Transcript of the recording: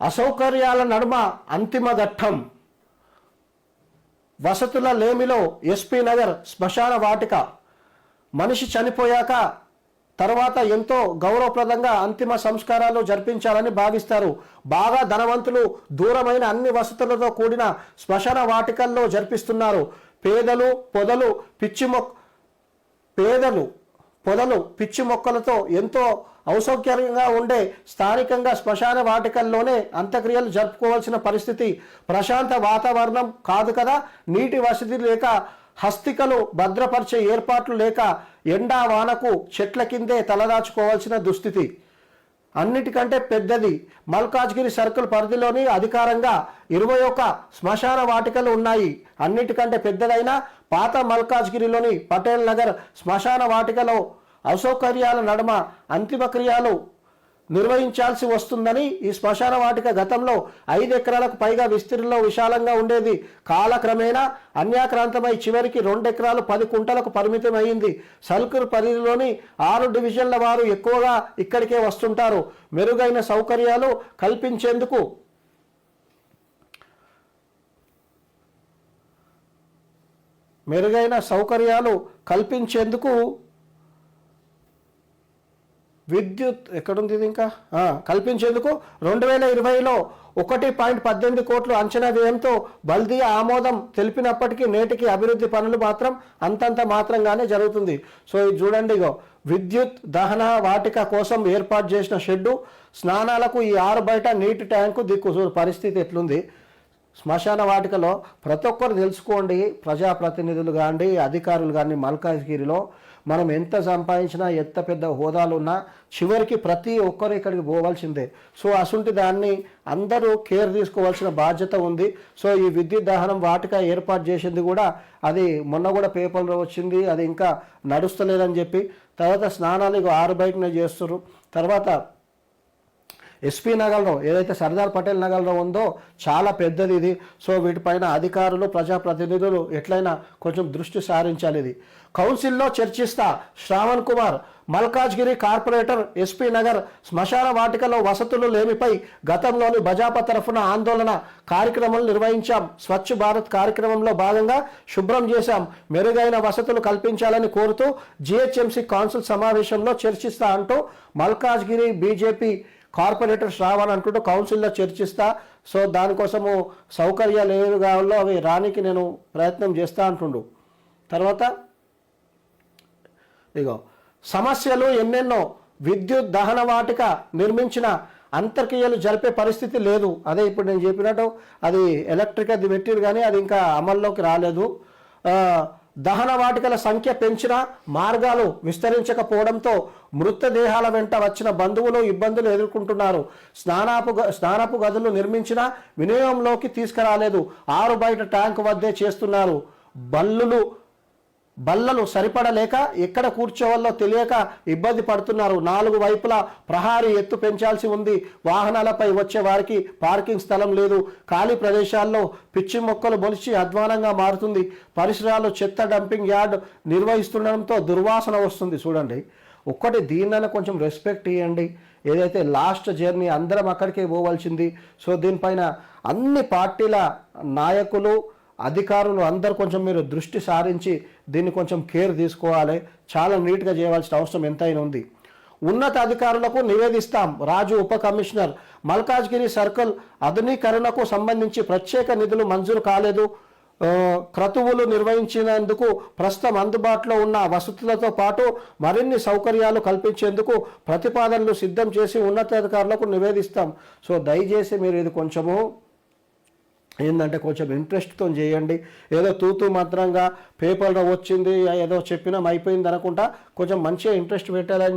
అసౌకర్యాల నడుమ అంతిమ ఘట్టం వసతుల లేమిలో ఎస్పీ నగర్ శ్మశాన వాటిక. మనిషి చనిపోయాక తర్వాత ఎంతో గౌరవప్రదంగా అంతిమ సంస్కారాలు జరిపించాలని భావిస్తారు. బాగా ధనవంతులు దూరమైన అన్ని వసతులతో కూడిన శ్మశాన వాటికల్లో జరిపిస్తున్నారు. పేదలు పొదలు పిచ్చి మొక్క పేదలు పొదలు పిచ్చి మొక్కలతో ఎంతో ఔసౌక్యంగా ఉండే స్థానికంగా శ్మశాన వాటికల్లోనే అంత్యక్రియలు జరుపుకోవాల్సిన పరిస్థితి ప్రశాంత వాతావరణం కాదు కదా. నీటి వసతి లేక హస్తికలు భద్రపరిచే ఏర్పాట్లు లేక ఎండా వానకు చెట్ల కిందే తలదాచుకోవాల్సిన దుస్థితి. అన్నిటికంటే పెద్దది మల్కాజ్గిరి సర్కిల్ పరిధిలోని అధికారంగా ఇరవై ఒక శ్మశాన వాటికలు ఉన్నాయి. అన్నిటికంటే పెద్దదైన పాత మల్కాజ్గిరిలోని పటేల్ నగర్ శ్మశాన వాటికలో అసౌకర్యాల నడుమ అంతిమక్రియాలు నిర్వహించాల్సి వస్తుందని ఈ శ్మశాన వాటిక గతంలో ఐదు ఎకరాలకు పైగా విస్తీర్ణంలో విశాలంగా ఉండేది. కాలక్రమేణా అన్యాక్రాంతమై చివరికి రెండు ఎకరాలు పది కుంటలకు పరిమితం అయింది. సల్కూర్ పరిధిలోని ఆరు డివిజన్ల వారు ఎక్కువగా ఇక్కడికే వస్తుంటారు. మెరుగైన సౌకర్యాలు కల్పించేందుకు మెరుగైన సౌకర్యాలు కల్పించేందుకు విద్యుత్ ఎక్కడుంది ఇది ఇంకా? కల్పించేందుకు రెండు వేల ఇరవైలో ఒకటి పాయింట్ పద్దెనిమిది కోట్లు అంచనా వ్యయంతో బల్దీ ఆమోదం తెలిపినప్పటికీ నేటికి అభివృద్ధి పనులు మాత్రం అంతంత మాత్రంగానే జరుగుతుంది. సో ఇది చూడండి ఇగో. విద్యుత్ దహన వాటిక కోసం ఏర్పాటు చేసిన షెడ్డు స్నానాలకు ఈ ఆరు బయట నీటి ట్యాంకు దిక్కు. పరిస్థితి ఎట్లుంది? శ్మశాన వాటికలో ప్రతి ఒక్కరు తెలుసుకోండి. ప్రజాప్రతినిధులు కానీ అధికారులు కానీ మల్కాజ్గిరిలో మనం ఎంత సంపాదించినా ఎంత పెద్ద హోదాలు ఉన్నా చివరికి ప్రతి ఒక్కరు ఇక్కడికి పోవాల్సిందే. సో అసుంటి దాన్ని అందరూ కేర్ తీసుకోవాల్సిన బాధ్యత ఉంది. సో ఈ విద్యుత్ దహనం వాటిక ఏర్పాటు చేసింది కూడా అది మొన్న కూడా పేపర్లో వచ్చింది. అది ఇంకా నడుస్తలేదని చెప్పి తర్వాత స్నానాలు ఆరు బయటనే చేస్తున్నారు తర్వాత ఎస్పీ నగర్లో ఏదైతే సర్దార్ పటేల్ నగర్లో ఉందో చాలా పెద్దది ఇది. సో వీటిపైన అధికారులు ప్రజాప్రతినిధులు ఎట్లయినా కొంచెం దృష్టి సారించాలి ఇది. కౌన్సిల్లో చర్చిస్తా శ్రావణ్ కుమార్ మల్కాజ్గిరి కార్పొరేటర్ ఎస్పీ నగర్ శ్మశాన వాటికలో వసతులు లేమిపై గతంలోని బజాపా తరఫున ఆందోళన కార్యక్రమాలు నిర్వహించాం. స్వచ్ఛ భారత్ కార్యక్రమంలో భాగంగా శుభ్రం చేశాం. మెరుగైన వసతులు కల్పించాలని కోరుతూ జిహెచ్ఎంసీ కౌన్సిల్ సమావేశంలో చర్చిస్తా అంటూ మల్కాజ్గిరి బీజేపీ కార్పొరేటర్స్ రావాలనుకుంటూ కౌన్సిల్లో చర్చిస్తా. సో దానికోసము సౌకర్యాలు ఏవి కావాలో అవి రానికి నేను ప్రయత్నం చేస్తా అంటుండు. తర్వాత ఇగో సమస్యలు ఎన్నెన్నో. విద్యుత్ దహన వాటిక నిర్మించిన అంతర్క్రియలు జరిపే పరిస్థితి లేదు. అదే ఇప్పుడు నేను చెప్పినట్టు అది ఎలక్ట్రిక్ అది పెట్టిరు కానీ అది ఇంకా అమల్లోకి రాలేదు. దహన వాటికల సంఖ్య పెంచిన మార్గాలు విస్తరించకపోవడంతో మృతదేహాల వెంట వచ్చిన బంధువులు ఇబ్బందులు ఎదుర్కొంటున్నారు. స్నానాపు గ- స్నానపు గదులు నిర్మించిన వినియోగంలోకి తీసుకురాలేదు. ఆరు బయట ట్యాంక్ వద్దే చేస్తున్నారు. బల్లులు బల్లలు సరిపడలేక ఎక్కడ కూర్చోవాలో తెలియక ఇబ్బంది పడుతున్నారు. నాలుగు వైపులా ప్రహారీ ఎత్తు పెంచాల్సి ఉంది. వాహనాలపై వచ్చే వారికి పార్కింగ్ స్థలం లేదు. ఖాళీ ప్రదేశాల్లో పిచ్చి మొక్కలు మొలిచి అధ్వానంగా మారుతుంది. పరిసరాలు చెత్త డంపింగ్ యార్డ్ నిర్వహిస్తుండడంతో దుర్వాసన వస్తుంది. చూడండి ఒక్కటి దీన్నైనా కొంచెం రెస్పెక్ట్ ఇవ్వండి ఏదైతే లాస్ట్ జర్నీ అందరం అక్కడికే పోవాల్సింది సో దీనిపైన అన్ని పార్టీల నాయకులు అధికారులు అందరు కొంచెం మీరు దృష్టి సారించి దీన్ని కొంచెం కేర్ తీసుకోవాలి. చాలా నీట్గా చేయవలసిన అవసరం ఎంతైనా ఉంది. ఉన్నత అధికారులకు నివేదిస్తాం. రాజు ఉప కమిషనర్ మల్కాజ్గిరి సర్కిల్ ఆధునీకరణకు సంబంధించి ప్రత్యేక నిధులు మంజూరు కాలేదు. క్రతువులు నిర్వహించినందుకు ప్రస్తుతం అందుబాటులో ఉన్న వసతులతో పాటు మరిన్ని సౌకర్యాలు కల్పించేందుకు ప్రతిపాదనలు సిద్ధం చేసి ఉన్నతాధికారులకు నివేదిస్తాం. సో దయచేసి మీరు ఇది కొంచెము ఏంటంటే కొంచెం ఇంట్రెస్ట్తో చేయండి. ఏదో తూతు మాత్రంగా పేపర్లో వచ్చింది ఏదో చెప్పినాం అయిపోయింది అనుకుంటా కొంచెం మంచిగా ఇంట్రెస్ట్ పెట్టాలని